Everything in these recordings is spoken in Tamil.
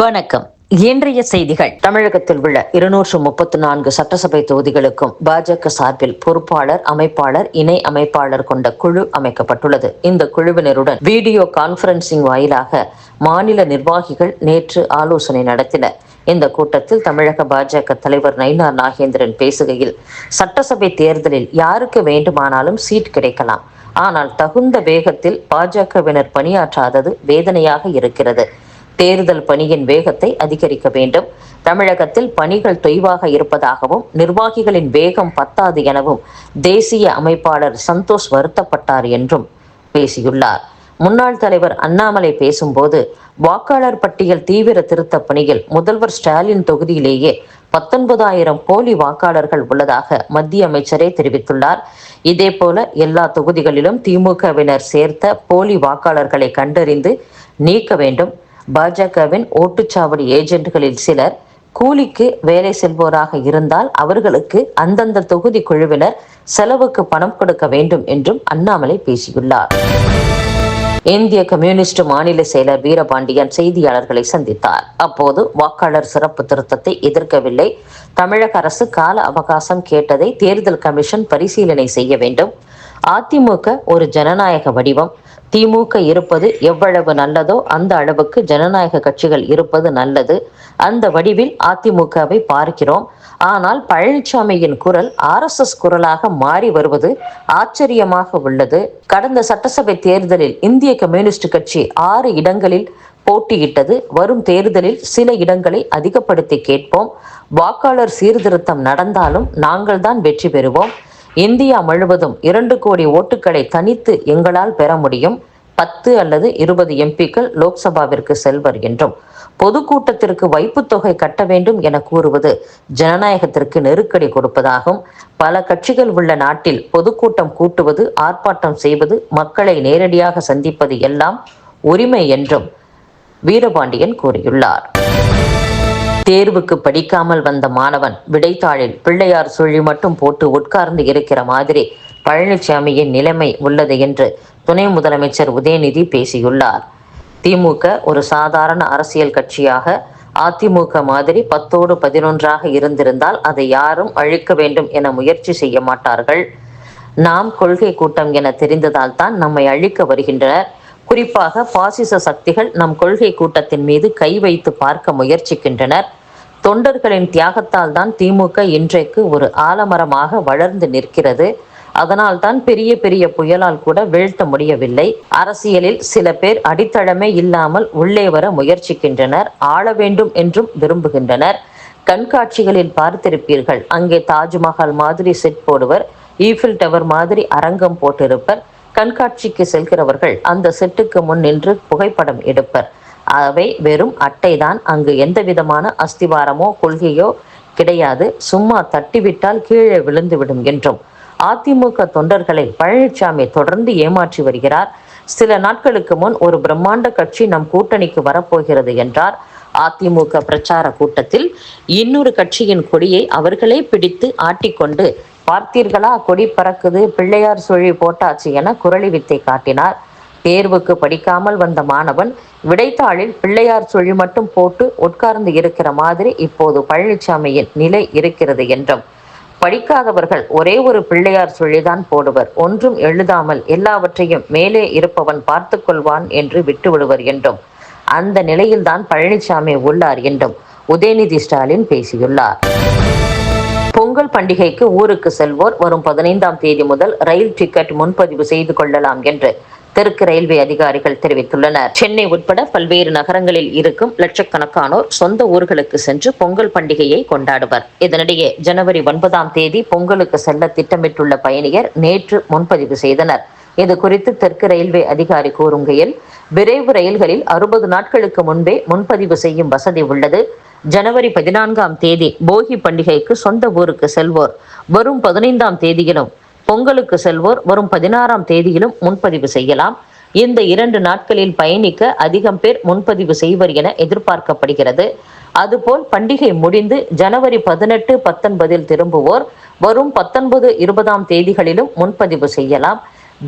வணக்கம். இன்றைய செய்திகள். தமிழகத்தில் உள்ள இருநூற்று முப்பத்தி நான்கு சட்டசபை தொகுதிகளுக்கும் பாஜக சார்பில் பொறுப்பாளர் அமைப்பாளர் இணை அமைப்பாளர் கொண்ட குழு அமைக்கப்பட்டுள்ளது. இந்த குழுவினருடன் வீடியோ கான்பரன்சிங் வாயிலாக மாநில நிர்வாகிகள் நேற்று ஆலோசனை நடத்தினர். இந்த கூட்டத்தில் தமிழக பாஜக தலைவர் நயினார் நாகேந்திரன் பேசுகையில் சட்டசபை தேர்தலில் யாருக்கு வேண்டுமானாலும் சீட் கிடைக்கலாம். ஆனால் தகுந்த வேகத்தில் பாஜகவினர் பணியாற்றாதது வேதனையாக இருக்கிறது. தேர்தல் பணியின் வேகத்தை அதிகரிக்க வேண்டும். தமிழகத்தில் பணிகள் தொய்வாக இருப்பதாகவும் நிர்வாகிகளின் வேகம் பத்தாது எனவும் தேசிய அமைப்பாளர் சந்தோஷ் வருத்தப்பட்டார் என்றும் பேசியுள்ளார். முன்னாள் தலைவர் அண்ணாமலை பேசும்போது வாக்காளர் பட்டியல் தீவிர திருத்த பணியில் முதல்வர் ஸ்டாலின் தொகுதியிலேயே பத்தொன்பதாயிரம் போலி வாக்காளர்கள் உள்ளதாக மத்திய அமைச்சரே தெரிவித்துள்ளார். இதேபோல எல்லா தொகுதிகளிலும் திமுகவினர் சேர்த்த போலி வாக்காளர்களை கண்டறிந்து நீக்க வேண்டும். பாஜகவின் ஓட்டுச்சாவடி ஏஜென்ட்களில் சிலர் கூலிக்கு வேலை செல்வோராக இருந்தால் அவர்களுக்கு அந்தந்த தொகுதி குழுவினர் செலவுக்கு பணம் கொடுக்க வேண்டும் என்றும் அண்ணாமலை பேசியுள்ளார். இந்திய கம்யூனிஸ்ட் மாநில செயலர் வீரபாண்டியன் செய்தியாளர்களை சந்தித்தார். அப்போது வாக்காளர் சிறப்பு திருத்தத்தை எதிர்க்கவில்லை. தமிழக அரசு கால அவகாசம் கேட்டதை தேர்தல் கமிஷன் பரிசீலனை செய்ய வேண்டும். அதிமுக ஒரு ஜனநாயக வடிவம். திமுக இருப்பது எவ்வளவு நல்லதோ அந்த அளவுக்கு ஜனநாயக கட்சிகள் இருப்பது நல்லது. அந்த வடிவில் அதிமுகவை பார்க்கிறோம். ஆனால் பழனிசாமியின் குரல் ஆர்எஸ்எஸ் குரலாக மாறி வருவது ஆச்சரியமாக உள்ளது. கடந்த சட்டசபை தேர்தலில் இந்திய கம்யூனிஸ்ட் கட்சி ஆறு இடங்களில் போட்டியிட்டது. வரும் தேர்தலில் சில இடங்களை அதிகப்படுத்தி கேட்போம். வாக்காளர் சீர்திருத்தம் நடந்தாலும் நாங்கள்தான் வெற்றி பெறுவோம். இந்தியா முழுவதும் இரண்டு கோடி ஓட்டுகளை தனித்து எங்களால் பெற முடியும். பத்து அல்லது இருபது எம்பிக்கள் லோக்சபாவிற்கு செல்வர் என்றும் பொதுக்கூட்டத்திற்கு வைப்புத் தொகை கட்ட வேண்டும் என கூறுவது ஜனநாயகத்திற்கு நெருக்கடி கொடுப்பதாகும். பல கட்சிகள் உள்ள நாட்டில் பொதுக்கூட்டம் கூட்டுவது ஆர்ப்பாட்டம் செய்வது மக்களை நேரடியாக சந்திப்பது எல்லாம் உரிமை என்றும் வீரபாண்டியன் கூறியுள்ளார். தேர்வுக்கு படிக்காமல் வந்த மாணவன் விடைத்தாளில் பிள்ளையார் சுழி மட்டும் போட்டு உட்கார்ந்து இருக்கிற மாதிரி பழனிசாமியின் நிலைமை உள்ளது என்று துணை முதலமைச்சர் உதயநிதி பேசியுள்ளார். திமுக ஒரு சாதாரண அரசியல் கட்சியாக அதிமுக மாதிரி பத்தோடு பதினொன்றாக இருந்திருந்தால் அதை யாரும் அழிக்க வேண்டும் என முயற்சி செய்ய மாட்டார்கள். நாம் கொள்கை கூட்டம் என தெரிந்ததால் தான் நம்மை அழிக்க வருகின்றனர். குறிப்பாக பாசிச சக்திகள் நம் கொள்கை கூட்டத்தின் மீது கை வைத்து பார்க்க முயற்சிக்கின்றனர். தொண்டர்களின் தியாகத்தால் தான் திமுக இன்றைக்கு ஒரு ஆலமரமாக வளர்ந்து நிற்கிறது. அதனால் தான் பெரிய பெரிய புயலால் கூட வீழ்த்த முடியவில்லை. அரசியலில் சில பேர் அடித்தளமே இல்லாமல் உள்ளே வர முயற்சிக்கின்றனர். ஆள வேண்டும் என்றும் விரும்புகின்றனர். கண்காட்சிகளில் பார்த்திருப்பீர்கள். அங்கே தாஜ்மஹால் மாதிரி செட் போடுவர். ஈஃபில் டவர் மாதிரி அரங்கம் போட்டிருப்பர். கண்காட்சிக்கு செல்கிறவர்கள் அந்த செட்டுக்கு முன் நின்று புகைப்படம் எடுப்பர். அவை வெறும் அட்டைதான். அங்கு எந்த விதமான அஸ்திவாரமோ கொள்கையோ கிடையாது. சும்மா தட்டிவிட்டால் கீழே விழுந்துவிடும் என்றும். அதிமுக தொண்டர்களை பழனிசாமி தொடர்ந்து ஏமாற்றி வருகிறார். சில நாட்களுக்கு முன் ஒரு பிரம்மாண்ட கட்சி நம் கூட்டணிக்கு வரப்போகிறது என்றார். அதிமுக பிரச்சார கூட்டத்தில் இன்னொரு கட்சியின் கொடியை அவர்களே பிடித்து ஆட்டிக்கொண்டு பார்த்தீர்களா? கொடி பறக்குது பிள்ளையார் சுழி போட்டாச்சு என குரளி வித்தை காட்டினார். தேர்வுக்கு படிக்காமல் வந்த மாணவன் விடைத்தாளில் பிள்ளையார் சுழி மட்டும் போட்டு உட்கார்ந்து இருக்கிற மாதிரி இப்போது பழனிசாமியின் நிலை இருக்கிறது என்றும் படிக்காதவர்கள் ஒரே ஒரு பிள்ளையார் சுழிதான் போடுவர் ஒன்றும் எழுதாமல் எல்லாவற்றையும் மேலே இருப்பவன் பார்த்து கொள்வான் என்று விட்டுவிடுவர் என்றும் அந்த நிலையில்தான் பழனிசாமி உள்ளார் என்றும் உதயநிதி ஸ்டாலின் பேசியுள்ளார். பொங்கல் பண்டிகைக்கு ஊருக்கு செல்வோர் வரும் பதினைந்தாம் தேதி முதல் ரயில் டிக்கெட் முன்பதிவு செய்து கொள்ளலாம் என்று தெற்கு ரயில்வே அதிகாரிகள் தெரிவித்துள்ளனர். சென்னை உட்பட பல்வேறு நகரங்களில் இருக்கும் லட்சக்கணக்கானோர் சொந்த ஊர்களுக்கு சென்று பொங்கல் பண்டிகையை கொண்டாடுவர். இதனிடையே ஜனவரி ஒன்பதாம் தேதி பொங்கலுக்கு செல்ல திட்டமிட்டுள்ள பயணியர் நேற்று முன்பதிவு செய்தனர். இது குறித்து தெற்கு ரயில்வே அதிகாரி கூறுகையில் விரைவு ரயில்களில் அறுபது நாட்களுக்கு முன்பே முன்பதிவு செய்யும் வசதி உள்ளது. ஜனவரி பதினான்காம் தேதி போகி பண்டிகைக்கு சொந்த ஊருக்கு செல்வோர். வரும் பதினைந்தாம் தேதியிலும் பொங்கலுக்கு செல்வோர். வரும் பதினாறாம் தேதியிலும் முன்பதிவு செய்யலாம். இந்த இரண்டு நாட்களில் பயணிக்க அதிகம் பேர் முன்பதிவு செய்வர் என எதிர்பார்க்கப்படுகிறது. அதுபோல் பண்டிகை முடிந்து ஜனவரி பதினெட்டு பத்தொன்பதில் திரும்புவோர். வரும் பத்தொன்பது இருபதாம் தேதிகளிலும் முன்பதிவு செய்யலாம்.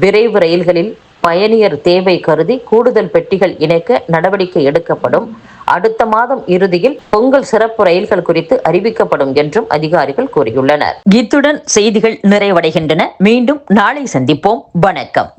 விரைவு ரயில்களில் பயணியர் தேவை கருதி கூடுதல் பெட்டிகள் இணைக்க நடவடிக்கை எடுக்கப்படும். அடுத்த மாதம் இறுதியில் பொங்கல் சிறப்பு ரயில்கள் குறித்து அறிவிக்கப்படும் என்றும் அதிகாரிகள் கூறியுள்ளனர். இத்துடன் செய்திகள் நிறைவடைகின்றன. மீண்டும் நாளை சந்திப்போம். வணக்கம்.